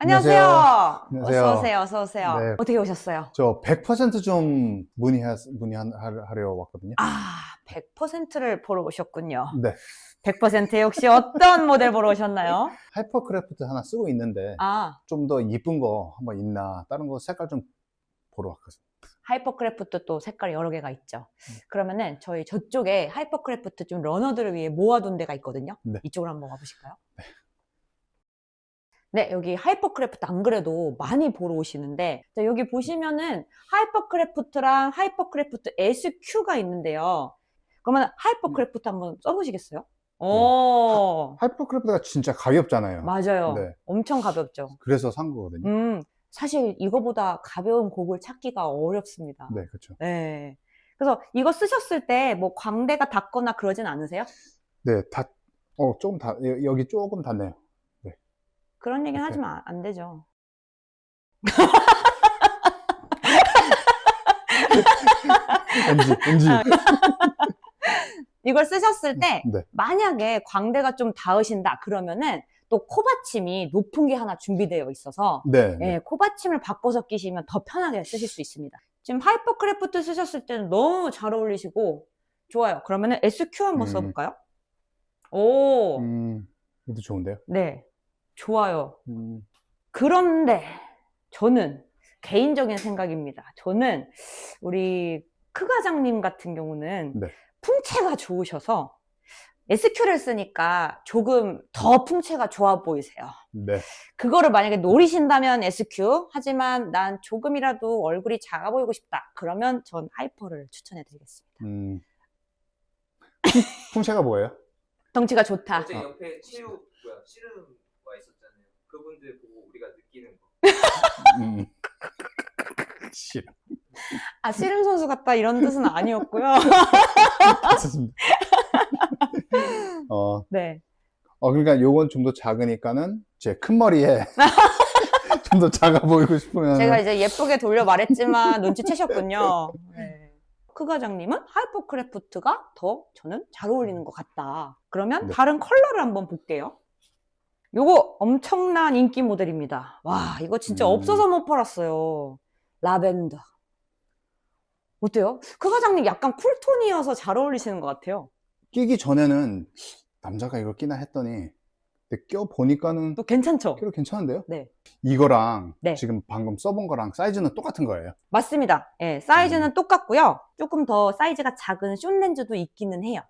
안녕하세요. 안녕하세요. 어서 오세요. 어서 오세요. 네. 어떻게 오셨어요? 저 100%좀 문의하, 문의하려 왔거든요. 아, 100%를 보러 오셨군요. 네. 100%에 혹시 어떤 모델 보러 오셨나요? 하이퍼크래프트 하나 쓰고 있는데 아, 좀 더 이쁜 거 한번 있나 다른 거 색깔 좀 보러 왔거든요. 하이퍼크래프트 또 색깔 여러 개가 있죠. 음. 그러면은 저희 저쪽에 하이퍼크래프트 좀 러너들을 위해 모아둔 데가 있거든요. 네. 이쪽으로 한번 가보실까요? 네, 여기 하이퍼크래프트 안 그래도 많이 보러 오시는데 자, 여기 보시면은 하이퍼크래프트랑 하이퍼크래프트 SQ가 있는데요. 그러면 하이퍼크래프트 한번 써보시겠어요? 오, 하이퍼크래프트가 진짜 가볍잖아요. 맞아요. 네. 엄청 가볍죠. 그래서 산 거거든요. 음, 사실 이거보다 가벼운 곡을 찾기가 어렵습니다. 네, 그렇죠. 네. 그래서 이거 쓰셨을 때 뭐 광대가 닿거나 그러진 않으세요? 네, 다, 어, 조금 다, 여- 여기 조금 닿네요. 그런 얘기는 오케이. 하지만 안- 안 되죠. NG, NG. 아, 이걸 쓰셨을 때 네. 만약에 광대가 좀 닿으신다 그러면은 또 코받침이 높은 게 하나 준비되어 있어서 네. 네. 예, 코받침을 바꿔서 끼시면 더 편하게 쓰실 수 있습니다. 지금 하이퍼크래프트 쓰셨을 때는 너무 잘 어울리시고 좋아요. 그러면은 SQ 한번 음. 써볼까요? 오, 음, 이것도 좋은데요? 네, 좋아요. 음, 그런데 저는 개인적인 생각입니다. 저는 우리 크 과장님 같은 경우는 네. 풍채가 좋으셔서 SQ를 쓰니까 조금 더 풍채가 좋아 보이세요. 네. 그거를 만약에 노리신다면 SQ, 하지만 난 조금이라도 얼굴이 작아 보이고 싶다. 그러면 전 하이퍼를 추천해 드리겠습니다. 음. 풍채가 뭐예요? 덩치가 좋다. 어제 아. 옆에 치유 뭐야 씨름. 그분들 보고 우리가 느끼는 거. 음. 싫어. 아, 씨름 선수 같다 이런 뜻은 아니었고요. 좋습니다. 어, 네. 어, 그러니까 요건 좀 더 작으니까는 제 큰 머리에 좀 더 작아 보이고 싶으면 제가 이제 예쁘게 돌려 말했지만 눈치채셨군요. 네. 크 과장님은 하이퍼크래프트가 더 저는 잘 어울리는 것 같다. 그러면 네. 다른 컬러를 한번 볼게요. 요거 엄청난 인기 모델입니다. 와, 이거 진짜 음. 없어서 못 팔았어요. 라벤더. 어때요? 크 과장님 약간 쿨톤이어서 잘 어울리시는 것 같아요. 끼기 전에는 남자가 이걸 끼나 했더니 근데 껴 보니까는 또 괜찮죠? 끼로 괜찮은데요? 네. 이거랑 네. 지금 방금 써본 거랑 사이즈는 똑같은 거예요. 맞습니다. 예, 음. 사이즈는 똑같고요. 조금 더 사이즈가 작은 숏렌즈도 있기는 해요.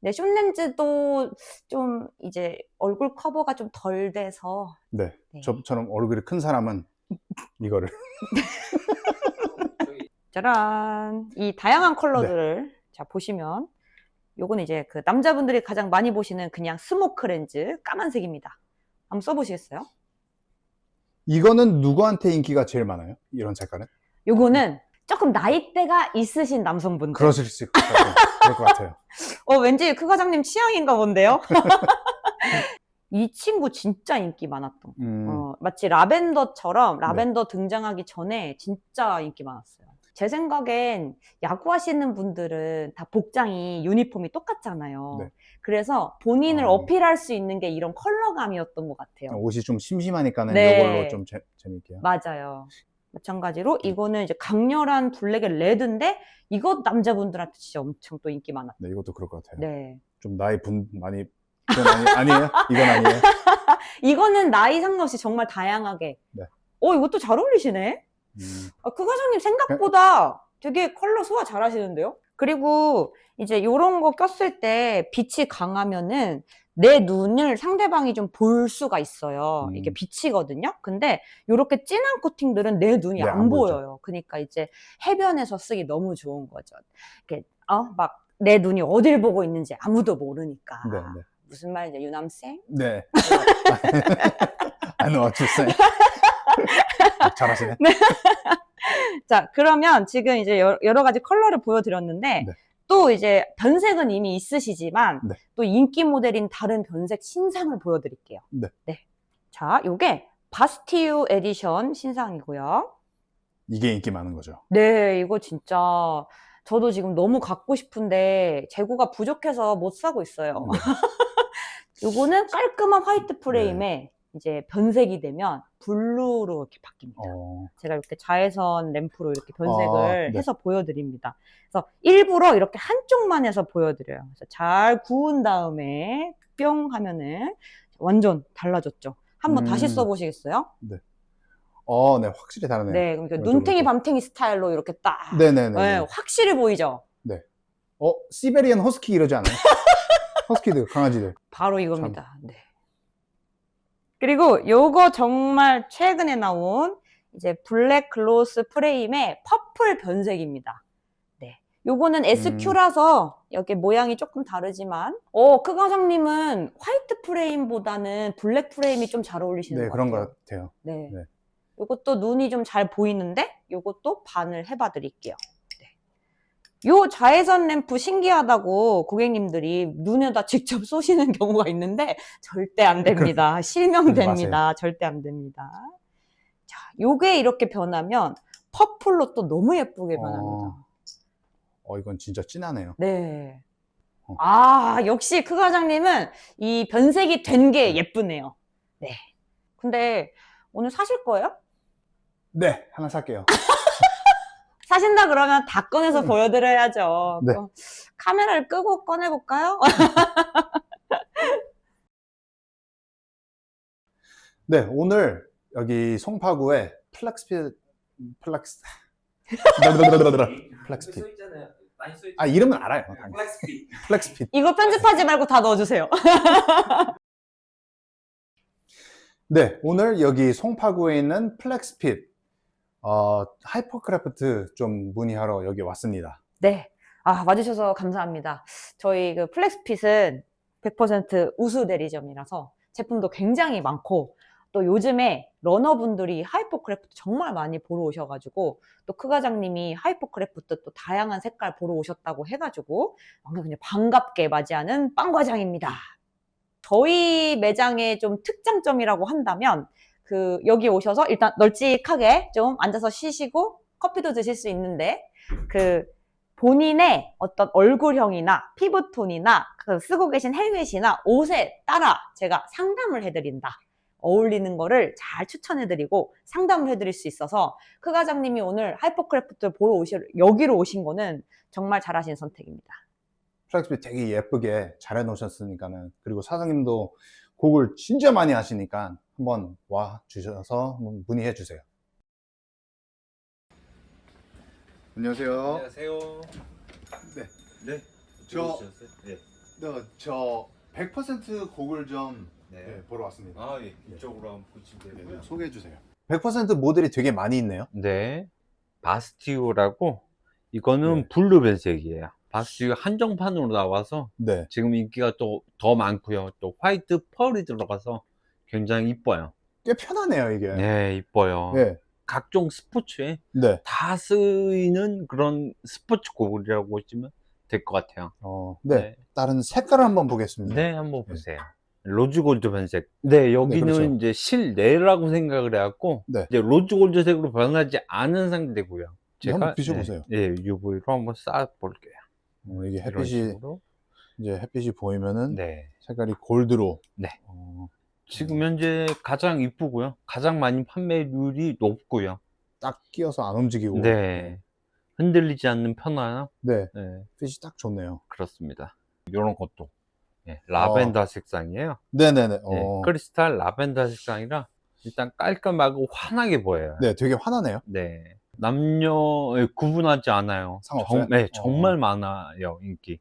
네, 숏렌즈도 좀 이제 얼굴 커버가 좀 덜 돼서 네. 네. 저처럼 얼굴이 큰 사람은 이거를 짜란 이 다양한 컬러들을 자 보시면 요거는 이제 그 남자분들이 가장 많이 보시는 그냥 스모크 렌즈 까만색입니다. 한번 써보시겠어요? 이거는 누구한테 인기가 제일 많아요? 이런 색깔은? 요거는 조금 나이대가 있으신 남성분들. 그러실 수 있을 것 같아요. 그럴 것 같아요. 어, 왠지 크 과장님 취향인가 본데요? 이 친구 진짜 인기 많았던. 음, 어, 마치 라벤더처럼 라벤더 등장하기 전에 진짜 인기 많았어요. 제 생각엔 야구하시는 분들은 다 복장이 유니폼이 똑같잖아요. 네. 그래서 본인을 어. 어필할 수 있는 게 이런 컬러감이었던 것 같아요. 옷이 좀 심심하니까는 네. 이걸로 좀 재, 재밌게요. 맞아요. 마찬가지로 이거는 이제 강렬한 블랙의 레드인데 이것 남자분들한테 진짜 엄청 또 인기 많았어요. 네, 이것도 그럴 것 같아요. 네. 좀 나이 분 많이 이건 아니, 아니 에요? 이건 아니에요? 이거는 나이 상관없이 정말 다양하게. 네. 어, 이것도 잘 어울리시네? 음, 아, 그 과장님 생각보다 되게 컬러 소화 잘 하시는데요? 그리고 이제 이런 거 꼈을 때 빛이 강하면은 내 눈을 상대방이 좀 볼 수가 있어요. 음. 이게 비치거든요. 근데 이렇게 진한 코팅들은 내 눈이 네, 안, 안. 보여요. 그러니까 이제 해변에서 쓰기 너무 좋은 거죠. 이렇게 어막 내 눈이 어딜 보고 있는지 아무도 모르니까. 네, 네. 무슨 말인지 유남생? 네. I know what you're saying. 잘하시네. 자, 그러면 지금 이제 여- 여러 가지 컬러를 보여드렸는데, 네. 또 이제 변색은 이미 있으시지만, 네. 또 인기 모델인 다른 변색 신상을 보여드릴게요. 네. 자, 요게 바스티유 에디션 신상이고요. 이게 인기 많은 거죠. 네, 이거 진짜 저도 지금 너무 갖고 싶은데 재고가 부족해서 못 사고 있어요. 네. 요거는 깔끔한 화이트 프레임에 이제 변색이 되면 블루로 이렇게 바뀝니다. 어, 제가 이렇게 자외선 램프로 이렇게 변색을 아, 네. 해서 보여드립니다. 그래서 일부러 이렇게 한쪽만 해서 보여드려요. 그래서 잘 구운 다음에 뿅 하면은 완전 달라졌죠. 한번 음. 다시 써보시겠어요? 어, 네, 확실히 다르네요. 네, 그러니까 왼쪽으로 눈탱이 또. 밤탱이 스타일로 이렇게 딱. 네네네. 네, 확실히 보이죠? 어, 시베리안 허스키 이러지 않아요? 허스키들, 강아지들. 바로 이겁니다. 네. 그리고 요거 정말 최근에 나온 이제 블랙 글로스 프레임의 퍼플 변색입니다. 네. 요거는 SQ라서 여기 모양이 조금 다르지만, 어, 크 과장님은 화이트 프레임보다는 블랙 프레임이 좀 잘 어울리시는 네, 것 그런 같아요. 것 같아요. 네. 네. 요것도 눈이 좀 잘 보이는데, 요것도 반을 해봐 드릴게요. 네. 요 자외선 램프 신기하다고 고객님들이 눈에다 직접 쏘시는 경우가 있는데, 절대 안 됩니다. 실명됩니다. 절대 안 됩니다. 자, 요게 이렇게 변하면, 퍼플로 또 너무 예쁘게 어. 변합니다. 어, 이건 진짜 진하네요. 네. 어. 아, 역시 크 과장님은 이 변색이 된 게 예쁘네요. 네. 근데 오늘 사실 거예요? 네, 하나 살게요. 사신다 그러면 다 꺼내서 보여드려야죠. 네. 카메라를 끄고 꺼내볼까요? 네, 오늘 여기 송파구에 플렉스핏, 플렉스, 플렉스핏. 써 있잖아요. 많이 써 있잖아요. 아, 이름은 알아요. 당연히. 플렉스핏. 플렉스핏. 이거 편집하지 말고 다 넣어주세요. 네, 오늘 여기 송파구에 있는 플렉스핏, 어, 하이퍼크래프트 좀 문의하러 여기 왔습니다. 네. 아, 와주셔서 감사합니다. 저희 그 플렉스핏은 100% 우수 대리점이라서 제품도 굉장히 많고, 또 요즘에 러너분들이 하이퍼크래프트 정말 많이 보러 오셔가지고, 또 크 과장님이 하이퍼크래프트 또 다양한 색깔 보러 오셨다고 해가지고, 그냥 반갑게 맞이하는 빵 과장입니다. 저희 매장의 좀 특장점이라고 한다면, 그, 여기 오셔서 일단 널찍하게 좀 앉아서 쉬시고, 커피도 드실 수 있는데, 그, 본인의 어떤 얼굴형이나 피부톤이나 그 쓰고 계신 헬멧이나 옷에 따라 제가 상담을 해드린다. 어울리는 거를 잘 추천해드리고 상담을 해드릴 수 있어서 크 과장님이 오늘 하이퍼크래프트 보러 오실 여기로 오신 거는 정말 잘하신 선택입니다. 플렉스핏 되게 예쁘게 잘 해놓으셨으니까는, 그리고 사장님도 곡을 진짜 많이 하시니까 한번 와 주셔서 한번 문의해 주세요. 안녕하세요. 안녕하세요. 네. 네. 저- 들어오셨어요? 네. 저 100% 곡을 좀 네. 보러 왔습니다. 아, 예. 이쪽으로 한번 보시면 되고요. 소개해 주세요. 100% 모델이 되게 많이 있네요. 네. 바스티오라고 이거는 네. 블루 변색이에요. 바스티오 한정판으로 나와서 네. 지금 인기가 또 더 많고요. 또 화이트 펄이 들어가서 굉장히 이뻐요. 꽤 편하네요, 이게. 네, 이뻐요. 네. 각종 스포츠에 네. 다 쓰이는 그런 스포츠 고글이라고 보시면 될 것 같아요. 어, 네. 다른 색깔을 한번 보겠습니다. 네, 한번 보세요. 로즈 골드 변색. 네, 여기는 그렇죠. 이제 실내라고 생각을 해갖고 네. 이제 로즈 골드색으로 변하지 않은 상태고요. 한번 비춰보세요. 네, UV로 한번 쏴볼게요. 어, 이게 이런 햇빛이 식으로. 이제 햇빛이 보이면은 네. 색깔이 골드로. 네. 어, 지금 현재 가장 이쁘고요. 가장 많이 판매율이 높고요. 딱 끼어서 안 움직이고. 네. 흔들리지 않는 편화요. 네. 네, 핏이 딱 좋네요. 그렇습니다. 이런 것도 네, 라벤더 색상이에요. 네네네. 네, 어, 크리스탈 라벤더 색상이라 일단 깔끔하고 환하게 보여요. 네, 되게 환하네요. 네. 남녀 예, 구분하지 않아요. 상관없어요? 정, 네, 어. 정말 많아요, 인기.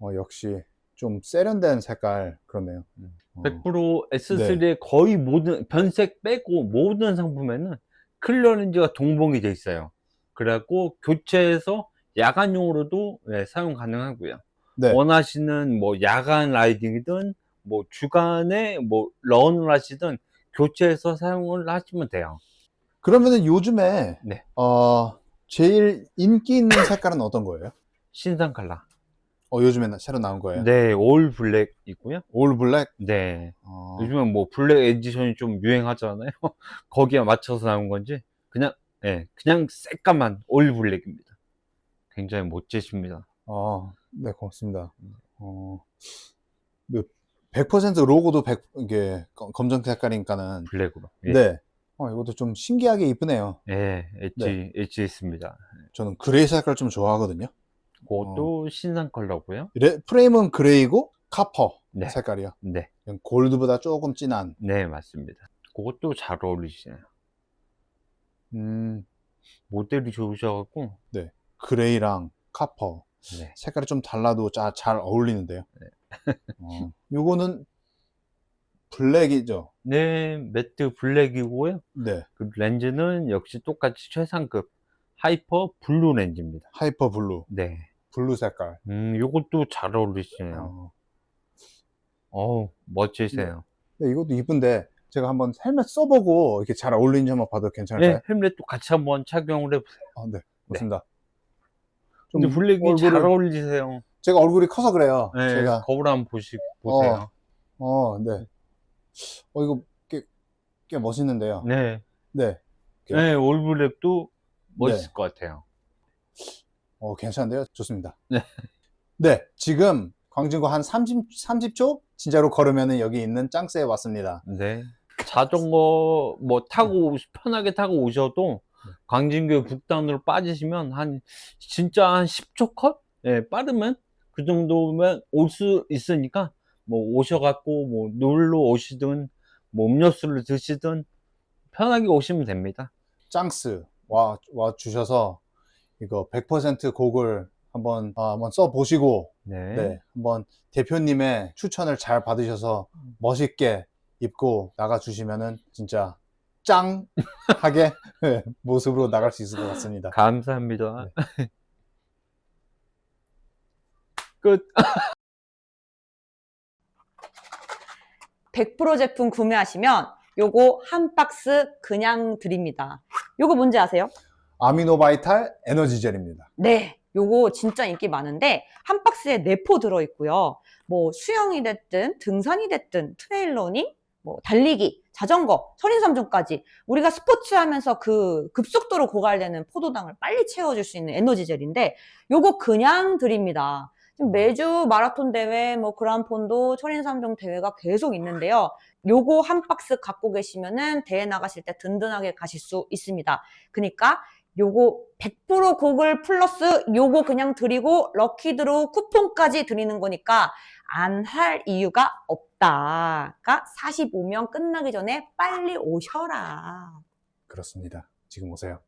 어, 역시 좀 세련된 색깔 그렇네요. 음. 어, 100% 네. S3의 거의 모든 변색 빼고 모든 상품에는 클리어렌즈가 동봉이 돼 있어요. 그래갖고 교체해서 야간용으로도 네, 사용 가능하고요. 네. 원하시는 뭐 야간 라이딩이든 뭐 주간에 뭐 런을 하시든 교체해서 사용을 하시면 돼요. 그러면은 요즘에 네. 어, 제일 인기 있는 색깔은 어떤 거예요? 신상 컬러. 어, 요즘에 새로 나온 거예요? 네, 올 블랙이고요. 올 블랙? 네. 어, 요즘은 뭐 블랙 에디션이 좀 유행하잖아요. 거기에 맞춰서 나온 건지 그냥 예, 그냥 새까만 올 블랙입니다. 굉장히 멋지십니다. 어, 네, 고맙습니다. 어, 그100% 로고도 100, 이게 검- 검정 색깔이니까는 블랙으로. 예. 네. 어, 이것도 좀 신기하게 이쁘네요. 예, 엣지, 네. 엣지 있습니다. 저는 그레이 색깔 좀 좋아하거든요. 그것도 신상 컬러고요. 레- 프레임은 그레이고 카퍼 네. 색깔이요. 네, 그냥 골드보다 조금 진한. 네, 맞습니다. 그것도 잘 어울리시네요. 음, 모델이 좋으셔갖고, 그레이랑 카퍼 네. 색깔이 좀 달라도 자, 잘 어울리는데요. 어, 요거는 블랙이죠. 네, 매트 블랙이고요. 네. 그 렌즈는 역시 똑같이 최상급 하이퍼 블루 렌즈입니다. 하이퍼 블루, 네. 블루 색깔. 음, 요것도 잘 어울리시네요. 어, 어우, 멋지세요. 네, 이것도 이쁜데 제가 한번 헬멧 써보고 이렇게 잘 어울리는지 한번 봐도 괜찮을까요? 네, 헬멧도 같이 한번 착용을 해보세요. 아, 네, 네. 맞습니다. 근데 블랙이 얼굴을- 잘 어울리세요. 제가 얼굴이 커서 그래요. 네, 제가 거울 한번 보시, 보세요. 어, 네. 어, 이거 꽤, 꽤 멋있는데요. 네. 네. 네, 올블랙도 멋있을 것 같아요. 어, 괜찮은데요? 좋습니다. 네. 네, 지금 광진구 한 30, 30초? 진짜로 걸으면 여기 있는 짱스에 왔습니다. 네. 자전거 뭐 타고 오- 편하게 타고 오셔도 광진교 북단으로 빠지시면 한 진짜 한 10초 컷? 예, 빠르면 그 정도면 올 수 있으니까 뭐 오셔갖고 뭐 놀러 오시든 뭐 음료수를 드시든 편하게 오시면 됩니다. 짱스 와, 와 주셔서 이거 100% 곡을 한번, 아, 한번 써 보시고, 네. 네. 한번 대표님의 추천을 잘 받으셔서 멋있게 입고 나가 주시면은 진짜 짱 하게 네, 모습으로 나갈 수 있을 것 같습니다. 감사합니다. 끝. 100% 제품 구매하시면 요거 한 박스 그냥 드립니다. 요거 뭔지 아세요? 아미노바이탈 에너지 젤입니다. 네, 요거 진짜 인기 많은데 한 박스에 네 포 들어 있고요. 뭐 수영이 됐든 등산이 됐든 트레일러닝, 뭐 달리기, 자전거, 철인삼종까지 우리가 스포츠 하면서 그 급속도로 고갈되는 포도당을 빨리 채워 줄 수 있는 에너지 젤인데 요거 그냥 드립니다. 매주 마라톤 대회, 뭐 그란폰도 철인삼종 대회가 계속 있는데요. 요거 한 박스 갖고 계시면은 대회 나가실 때 든든하게 가실 수 있습니다. 그러니까 요거 100% 고글 플러스 요거 그냥 드리고 럭키드로 쿠폰까지 드리는 거니까 안 할 이유가 없다가 45명 끝나기 전에 빨리 오셔라. 그렇습니다. 지금 오세요.